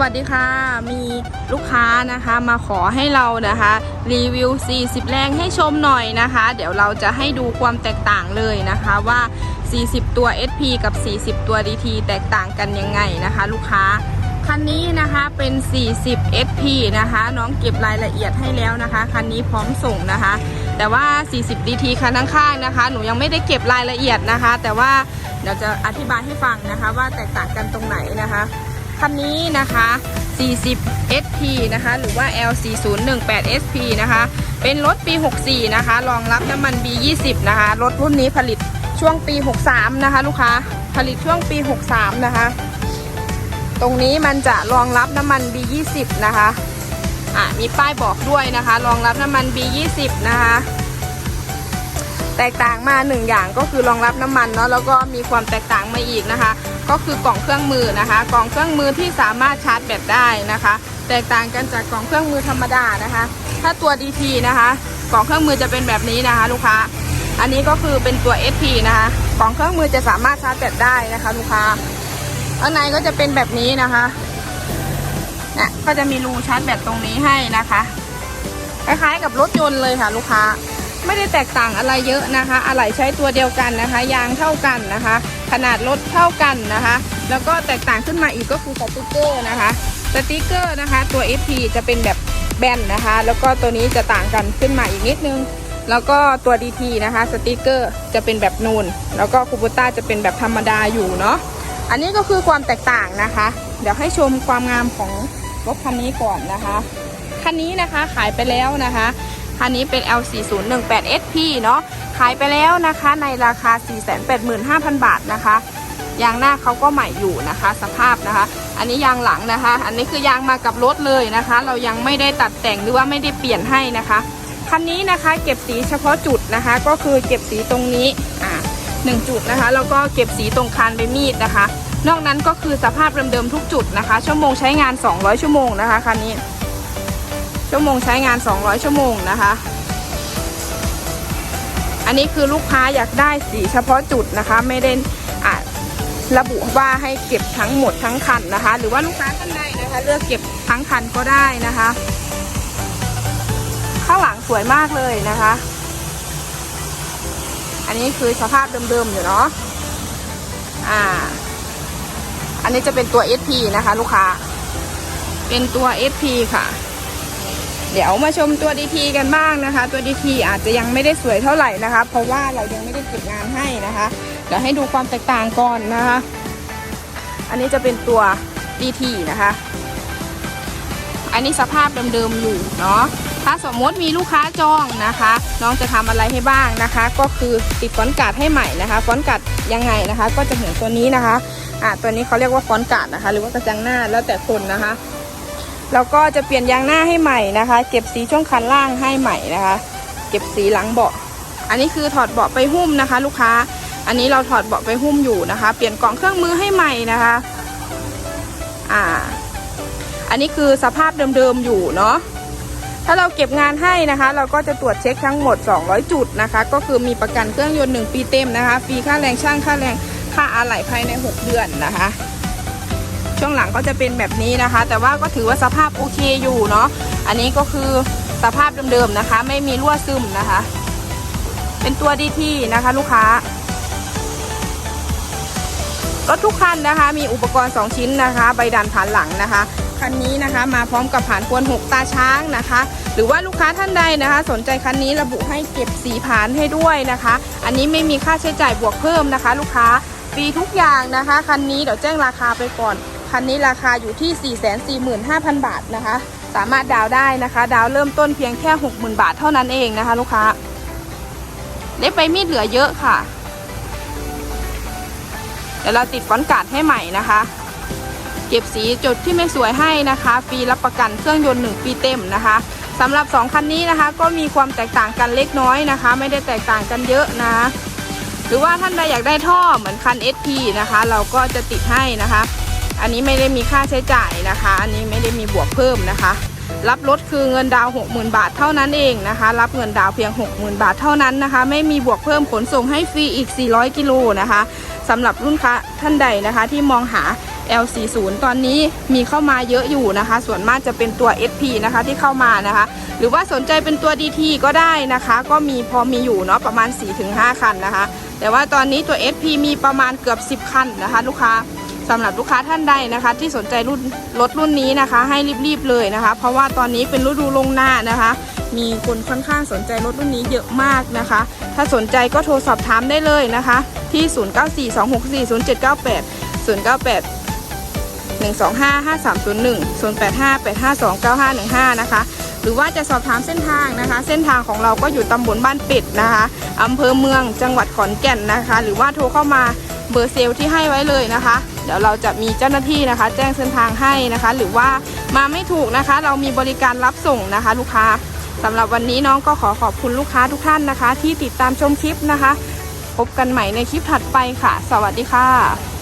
วัสดีค่ะ มีลูกค้านะคะมาขอให้เรานะคะ รีวิว 40 แรงให้ชมหน่อยนะคะ เดี๋ยวเราจะให้ดูความแตกต่างเลยนะคะว่า 40 ตัว SP กับ 40 ตัว DT แตกต่างกันยังไงนะคะ ลูกค้าคันนี้นะคะเป็น 40 SP นะคะ น้องเก็บรายละเอียดให้แล้วนะคะ คันนี้พร้อมส่งนะคะ แต่ว่า 40 DT คันข้างๆนะคะ หนูยังไม่ได้เก็บรายละเอียดนะคะ แต่ว่าเดี๋ยวจะอธิบายให้ฟังนะคะว่าแตกต่างกันตรงไหนนะคะ คันนี้นะคะ 40 SP นะคะ หรือว่า L4018 SP นะคะ เป็นรถปี 64 นะคะ รองรับน้ำมัน B20 นะคะ รถรุ่นนี้ผลิตช่วงปี 63 นะคะ ลูกค้า ผลิตช่วงปี 63 นะคะ ตรงนี้มันจะรองรับน้ำมัน B20 นะคะ อะ มีป้ายบอกด้วยนะคะ รองรับน้ำมัน B20 นะคะ แตกต่างมาหนึ่งอย่างก็คือรองรับน้ำมันเนาะแล้วก็มีความแตกต่างมาอีกนะคะ ก็คือกล่องเครื่องมือนะคะ กล่องเครื่องมือที่สามารถชาร์จแบตได้นะคะ แตกต่างกันจากกล่องเครื่องมือธรรมดานะคะ ถ้าตัว DT นะคะ กล่องเครื่องมือจะเป็นแบบนี้นะคะ ลูกค้า อันนี้ก็คือเป็นตัว SP นะคะ กล่องเครื่องมือจะสามารถชาร์จแบตได้นะคะ ลูกค้าข้างในก็จะเป็นแบบนี้นะคะเนี่ยก็จะมีรูชาร์จแบตตรงนี้ให้นะคะ คล้ายๆกับรถยนต์เลยค่ะ ลูกค้า ไม่ได้แตกต่างอะไรเยอะนะคะ อะไหล่ใช้ตัวเดียวกันนะคะ ยางเท่ากันนะคะ ขนาดรถเท่ากันนะคะ แล้วก็แตกต่างขึ้นมาอีกก็คือสติกเกอร์นะคะสติกเกอร์นะคะ ตัว FP จะเป็นแบบแบนนะคะ แล้วก็ตัวนี้จะต่างกันขึ้นมาอีกนิดนึง แล้วก็ตัว DT นะคะสติกเกอร์จะเป็นแบบนูน แล้วก็คูโบต้าจะเป็นแบบธรรมดาอยู่เนาะอันนี้ก็คือความแตกต่างนะคะ เดี๋ยวให้ชมความงามของรถคันนี้ก่อนนะคะคันนี้นะคะขายไปแล้วนะคะ คันนี้เป็น L4018SP เนาะขายไปแล้วนะคะในราคา 485,000 บาทนะคะ ยางหน้าเขาก็ใหม่อยู่นะคะ สภาพนะคะ อันนี้ยางหลังนะคะ อันนี้คือยางมากับรถเลยนะคะ เรายังไม่ได้ตัดแต่งหรือว่าไม่ได้เปลี่ยนให้นะคะคันนี้นะคะ เก็บสีเฉพาะจุดนะคะ ก็คือเก็บสีตรงนี้อ่าหนึ่งจุดนะคะแล้วก็เก็บสีตรงคานใบมีดนะคะ นอกนั้นก็คือสภาพเดิมๆทุกจุดนะคะ ชั่วโมงใช้งาน 200 ชั่วโมงนะคะคันนี้ ชั่วโมงใช้งาน 200 ชั่วโมงนะคะ อันนี้คือลูกค้าอยากได้สีเฉพาะจุดนะคะ ไม่ได้อะระบุว่าให้เก็บทั้งหมดทั้งคันนะคะ หรือว่าลูกค้าท่านใดนะคะ เลือกเก็บทั้งคันก็ได้นะคะ ข้างหลังสวยมากเลยนะคะ อันนี้คือสภาพเดิมๆอยู่เนาะอ่า อันนี้จะเป็นตัว SP นะคะ ลูกค้า เป็นตัว SP ค่ะ เดี๋ยวมาชมตัว DT กันบ้างนะคะ ตัว DT อาจจะยังไม่ได้สวยเท่าไหร่นะคะ เพราะว่าเรายังไม่ได้เก็บงานให้นะคะเดี๋ยวให้ดูความแตกต่างก่อนนะคะ อันนี้จะเป็นตัว DT นะคะ อันนี้สภาพเดิมๆอยู่เนาะถ้าสมมติมีลูกค้าจองนะคะ น้องจะทำอะไรให้บ้างนะคะ ก็คือติดฟอนต์การ์ดให้ใหม่นะคะฟอนต์การ์ดยังไงนะคะ ก็จะเหมือนตัวนี้นะคะอ่าตัวนี้เขาเรียกว่าฟอนต์การ์ดนะคะ หรือว่ากระจังหน้าแล้วแต่คนนะคะ แล้วก็จะเปลี่ยนยางหน้าให้ใหม่นะคะ เก็บสีช่วงคันล่างให้ใหม่นะคะ เก็บสีหลังเบาะ อันนี้คือถอดเบาะไปหุ้มนะคะ ลูกค้า อันนี้เราถอดเบาะไปหุ้มอยู่นะคะ เปลี่ยนกล่องเครื่องมือให้ใหม่นะคะ อ่า อันนี้คือสภาพเดิมๆอยู่เนาะ ถ้าเราเก็บงานให้นะคะ เราก็จะตรวจเช็คทั้งหมด 200 จุดนะคะ ก็คือมีประกันเครื่องยนต์ 1 ปีเต็มนะคะ ฟรีค่าแรงช่างค่าแรงค่าอะไหล่ภายใน 6 เดือนนะคะ ช่วงหลังก็จะเป็นแบบนี้นะคะ แต่ว่าก็ถือว่าสภาพโอเคอยู่เนาะอันนี้ก็คือสภาพเดิมๆนะคะ ไม่มีรั่วซึมนะคะ เป็นตัวดีที่นะคะ ลูกค้ารถทุกคันนะคะ มีอุปกรณ์ 2 ชิ้นนะคะ ใบดันผ่านหลังนะคะคันนี้นะคะ มาพร้อมกับผ่านควนหกตาช้างนะคะ หรือว่าลูกค้าท่านใดนะคะ สนใจคันนี้ระบุให้เก็บสีผ่านให้ด้วยนะคะ อันนี้ไม่มีค่าใช้จ่ายบวกเพิ่มนะคะ ลูกค้าฟรีทุกอย่างนะคะคันนี้เดี๋ยวแจ้งราคาไปก่อน คันนี้ราคาอยู่ที่ 445,000 บาทนะคะ สามารถดาวได้นะคะ ดาวเริ่มต้นเพียงแค่ 60,000 บาทเท่านั้นเองนะคะ ลูกค้า เล็บใบมีดเหลือเยอะค่ะ เดี๋ยวเราติดฟอนต์การ์ดให้ใหม่นะคะ เก็บสีจุดที่ไม่สวยให้นะคะ ฟรีรับประกันเครื่องยนต์ 1 ปีเต็มนะคะสำหรับ 2 คันนี้นะคะ ก็มีความแตกต่างกันเล็กน้อยนะคะ ไม่ได้แตกต่างกันเยอะนะหรือว่าท่านใดอยากได้ท่อเหมือนคัน SP นะคะ เราก็จะติดให้นะคะ อันนี้ไม่ได้มีค่าใช้จ่ายนะคะ อันนี้ไม่ได้มีบวกเพิ่มนะคะ รับรถคือเงินดาวน์60,000 บาทเท่านั้นเองนะคะ รับเงินดาวเพียง 60,000 บาทเท่านั้นนะคะ ไม่มีบวกเพิ่มขนส่งให้ฟรีอีก 400 กิโลนะคะสำหรับรุ่นค้าท่านใดนะคะที่มองหา L40 ตอนนี้มีเข้ามาเยอะอยู่นะคะ ส่วนมากจะเป็นตัว SP นะคะที่เข้ามานะคะ หรือว่าสนใจเป็นตัว DT ก็ได้นะคะ ก็มีพอมีอยู่เนาะประมาณ 4-5 คันนะคะ แต่ว่าตอนนี้ตัว SP มีประมาณเกือบ 10 คันนะคะ ลูกค้า สำหรับลูกค้าท่านใดนะคะ ที่สนใจรุ่นรถรุ่นนี้นะคะ ให้รีบๆเลยนะคะ เพราะว่าตอนนี้เป็นฤดูลงหน้านะคะ มีคนค่อนข้างสนใจรถรุ่นนี้เยอะมากนะคะ ถ้าสนใจก็โทรสอบถามได้เลยนะคะ ที่ 0942640798 095 125 5301 085 852 9515 นะคะ หรือว่าจะสอบถามเส้นทางนะคะ เส้นทางของเราก็อยู่ตำบลบ้านเป็ดนะคะอำเภอเมืองจังหวัดขอนแก่นนะคะ หรือว่าโทรเข้ามาเบอร์เซลที่ให้ไว้เลยนะคะ เดี๋ยวเราจะมีเจ้าหน้าที่นะคะ แจ้งเส้นทางให้นะคะ หรือว่ามาไม่ถูกนะคะ เรามีบริการรับส่งนะคะ ลูกค้าสำหรับวันนี้น้องก็ขอขอบคุณลูกค้าทุกท่านนะคะ ที่ติดตามชมคลิปนะคะ พบกันใหม่ในคลิปถัดไปค่ะ สวัสดีค่ะ